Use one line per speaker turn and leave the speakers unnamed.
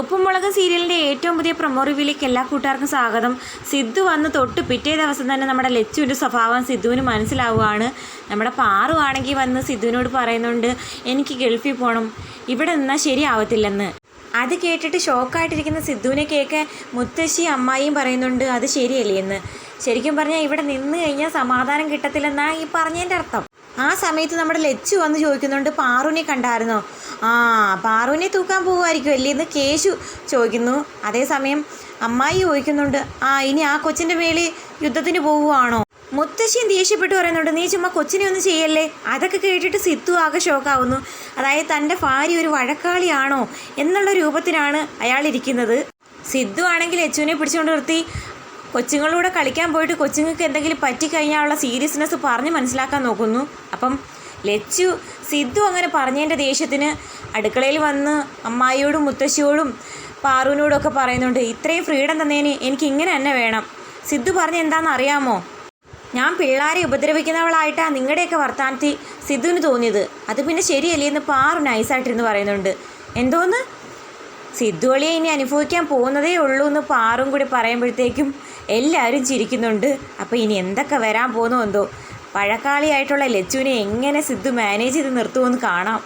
ഉപ്പുമുളക് സീരിയലിന്റെ ഏറ്റവും പുതിയ പ്രൊമോ റിവ്യൂലേക്ക് എല്ലാ കൂട്ടുകാർക്കും സ്വാഗതം. സിദ്ധു വന്ന് തൊട്ട് പിറ്റേ ദിവസം തന്നെ നമ്മുടെ ലച്ചുവിന്റെ സ്വഭാവം സിദ്ധുവിന് മനസ്സിലാവുകയാണ്. നമ്മുടെ പാറു ആണെങ്കിൽ വന്ന് സിദ്ധുവിനോട് പറയുന്നുണ്ട് എനിക്ക് ഗൾഫിൽ പോകണം ഇവിടെ നിന്നാൽ ശരിയാവത്തില്ലെന്ന്. അത് കേട്ടിട്ട് ഷോക്കായിട്ടിരിക്കുന്ന സിദ്ധുവിനെ കേൾക്കെ മുത്തശ്ശി അമ്മായിയും പറയുന്നുണ്ട് അത് ശരിയല്ലേ എന്ന്. ശരിക്കും പറഞ്ഞാൽ ഇവിടെ നിന്ന് കഴിഞ്ഞാൽ സമാധാനം കിട്ടത്തില്ലെന്നാണ് ഈ പറഞ്ഞതിന്റെ അർത്ഥം. ആ സമയത്ത് നമ്മുടെ ലച്ചു വന്ന് ചോദിക്കുന്നുണ്ട് പാറുവിനെ കണ്ടായിരുന്നോ? ആ പാറുവിനെ തൂക്കാൻ പോകുമായിരിക്കും അല്ലേ എന്ന് കേശു ചോദിക്കുന്നു. അതേസമയം അമ്മായി ചോദിക്കുന്നുണ്ട് ആ ഇനി ആ കൊച്ചിന്റെ മേളിൽ യുദ്ധത്തിന് പോവുകയാണോ? മുത്തശ്ശിയും ദേഷ്യപ്പെട്ട് പറയുന്നുണ്ട് നീ ചുമ്മാ കൊച്ചിനെ ഒന്നും ചെയ്യല്ലേ? അതൊക്കെ കേട്ടിട്ട് സിത്തു ആകെ ഷോക്കാവുന്നു. അതായത് തന്റെ ഭാര്യ ഒരു വഴക്കാളിയാണോ എന്നുള്ള രൂപത്തിലാണ് അയാൾ ഇരിക്കുന്നത് സിദ്ധു ആണെങ്കിൽ ലച്ചുവിനെ പിടിച്ചുകൊണ്ട് നിർത്തി കൊച്ചുങ്ങളൂടെ കളിക്കാൻ പോയിട്ട് കൊച്ചുങ്ങൾക്ക് എന്തെങ്കിലും പറ്റിക്കഴിഞ്ഞാലുള്ള സീരിയസ്നെസ് പറഞ്ഞ് മനസ്സിലാക്കാൻ നോക്കുന്നു. അപ്പം ലച്ചു സിദ്ധു അങ്ങനെ പറഞ്ഞതിന്റെ ദേഷ്യത്തിന് അടുക്കളയിൽ വന്ന് അമ്മായിയോടും മുത്തശ്ശിയോടും പാറുവിനോടൊക്കെ പറയുന്നുണ്ട് ഇത്രയും ഫ്രീഡം തന്നേന് എനിക്ക് ഇങ്ങനെ തന്നെ വേണം. സിദ്ധു പറഞ്ഞ എന്താണെന്ന് അറിയാമോ? ഞാൻ പിള്ളേരെ ഉപദ്രവിക്കുന്നവളായിട്ടാണ് നിങ്ങളുടെയൊക്കെ വർത്താനത്തിൽ സിദ്ധുവിന് തോന്നിയത്. അത് പിന്നെ ശരിയല്ലേ? എന്ന് പാറു നൈസായിട്ടിരുന്ന് പറയുന്നുണ്ട്. എന്തോന്ന്? സിദ്ധുവളിയെ ഇനി അനുഭവിക്കാൻ പോകുന്നതേ ഉള്ളൂ എന്ന് പാറും കൂടി പറയുമ്പോഴത്തേക്കും എല്ലാവരും ചിരിക്കുന്നുണ്ട്. അപ്പോൾ ഇനി എന്തൊക്കെ വരാൻ പോകുന്നു എന്തോ. പഴക്കാളിയായിട്ടുള്ള ലച്ചുവിനെ എങ്ങനെ സിദ്ധു മാനേജ് ചെയ്ത് നിർത്തുമെന്ന് കാണാം.